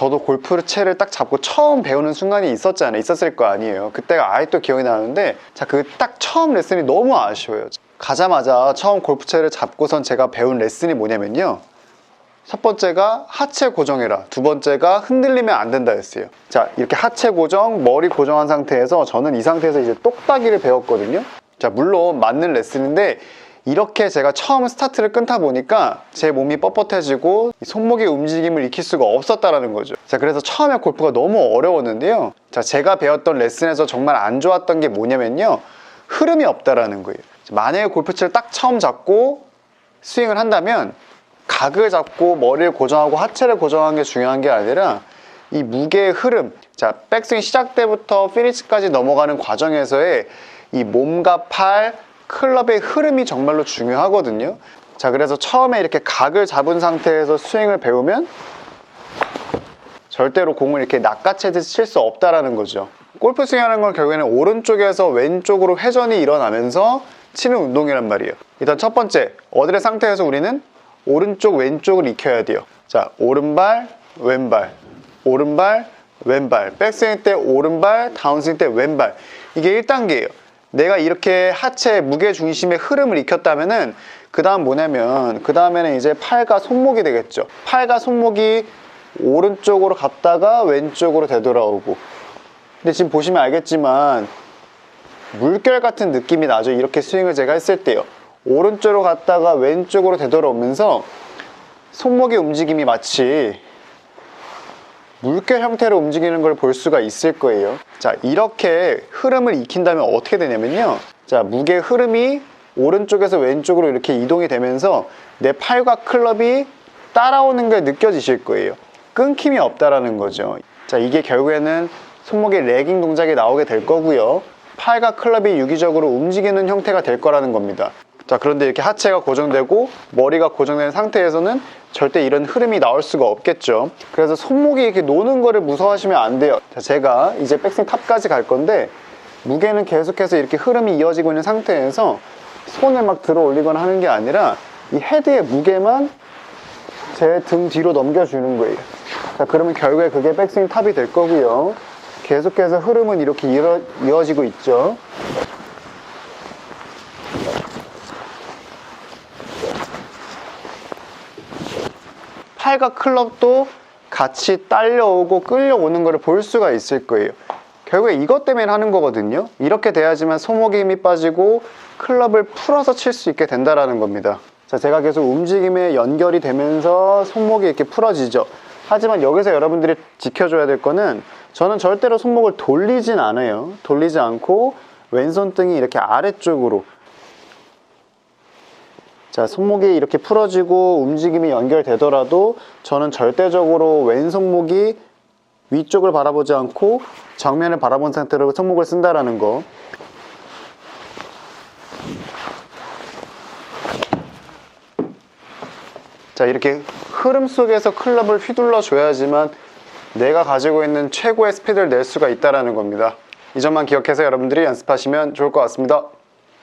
저도 골프 채를 딱 잡고 처음 배우는 순간이 있었잖아요. 있었을 거 아니에요. 그때가 아직도 기억이 나는데, 자, 그 딱 처음 레슨이 너무 아쉬워요. 가자마자 처음 골프 채를 잡고선 제가 배운 레슨이 뭐냐면요. 첫 번째가 하체 고정해라. 두 번째가 흔들리면 안 된다 였어요. 자, 이렇게 하체 고정, 머리 고정한 상태에서 저는 이 상태에서 이제 똑딱이를 배웠거든요. 자, 물론 맞는 레슨인데 이렇게 제가 처음 스타트를 끊다 보니까 제 몸이 뻣뻣해지고 이 손목의 움직임을 익힐 수가 없었다라는 거죠. 자, 그래서 처음에 골프가 너무 어려웠는데요. 자, 제가 배웠던 레슨에서 정말 안 좋았던 게 뭐냐면요. 흐름이 없다라는 거예요. 만약에 골프채를 딱 처음 잡고 스윙을 한다면 각을 잡고 머리를 고정하고 하체를 고정하는 게 중요한 게 아니라 이 무게의 흐름, 자 백스윙 시작 때부터 피니시까지 넘어가는 과정에서의 이 몸과 팔, 클럽의 흐름이 정말로 중요하거든요. 자 그래서 처음에 이렇게 각을 잡은 상태에서 스윙을 배우면 절대로 공을 이렇게 낚아채듯이 칠 수 없다라는 거죠. 골프 스윙하는 건 결국에는 오른쪽에서 왼쪽으로 회전이 일어나면서 치는 운동이란 말이에요. 일단 첫 번째, 어드레 상태에서 우리는 오른쪽 왼쪽을 익혀야 돼요. 자, 오른발, 왼발, 오른발, 왼발. 백스윙 때 오른발, 다운스윙 때 왼발. 이게 1단계예요. 내가 이렇게 하체 무게 중심의 흐름을 익혔다면은 그 다음 뭐냐면 그 다음에는 이제 팔과 손목이 되겠죠. 팔과 손목이 오른쪽으로 갔다가 왼쪽으로 되돌아오고. 근데 지금 보시면 알겠지만 물결 같은 느낌이 나죠. 이렇게 스윙을 제가 했을 때요. 오른쪽으로 갔다가 왼쪽으로 되돌아오면서 손목의 움직임이 마치 물결 형태로 움직이는 걸 볼 수가 있을 거예요. 자, 이렇게 흐름을 익힌다면 어떻게 되냐면요. 자, 무게 흐름이 오른쪽에서 왼쪽으로 이렇게 이동이 되면서 내 팔과 클럽이 따라오는 게 느껴지실 거예요. 끊김이 없다라는 거죠. 자, 이게 결국에는 손목의 레깅 동작이 나오게 될 거고요. 팔과 클럽이 유기적으로 움직이는 형태가 될 거라는 겁니다. 자, 그런데 이렇게 하체가 고정되고 머리가 고정된 상태에서는 절대 이런 흐름이 나올 수가 없겠죠. 그래서 손목이 이렇게 노는 거를 무서워하시면 안 돼요. 자, 제가 이제 백스윙 탑까지 갈 건데 무게는 계속해서 이렇게 흐름이 이어지고 있는 상태에서 손을 막 들어 올리거나 하는 게 아니라 이 헤드의 무게만 제 등 뒤로 넘겨주는 거예요. 자, 그러면 결국에 그게 백스윙 탑이 될 거고요. 계속해서 흐름은 이렇게 이어, 이어지고 있죠. 팔과 클럽도 같이 딸려오고 끌려오는 것을 볼 수가 있을 거예요. 결국에 이것 때문에 하는 거거든요. 이렇게 돼야지만 손목에 힘이 빠지고 클럽을 풀어서 칠 수 있게 된다라는 겁니다. 자, 제가 계속 움직임에 연결이 되면서 손목이 이렇게 풀어지죠. 하지만 여기서 여러분들이 지켜줘야 될 거는 저는 절대로 손목을 돌리진 않아요. 돌리지 않고 왼손등이 이렇게 아래쪽으로 자, 손목이 이렇게 풀어지고 움직임이 연결되더라도 저는 절대적으로 왼손목이 위쪽을 바라보지 않고 정면을 바라본 상태로 손목을 쓴다라는 거. 자, 이렇게 흐름 속에서 클럽을 휘둘러 줘야지만 내가 가지고 있는 최고의 스피드를 낼 수가 있다라는 겁니다. 이 점만 기억해서 여러분들이 연습하시면 좋을 것 같습니다.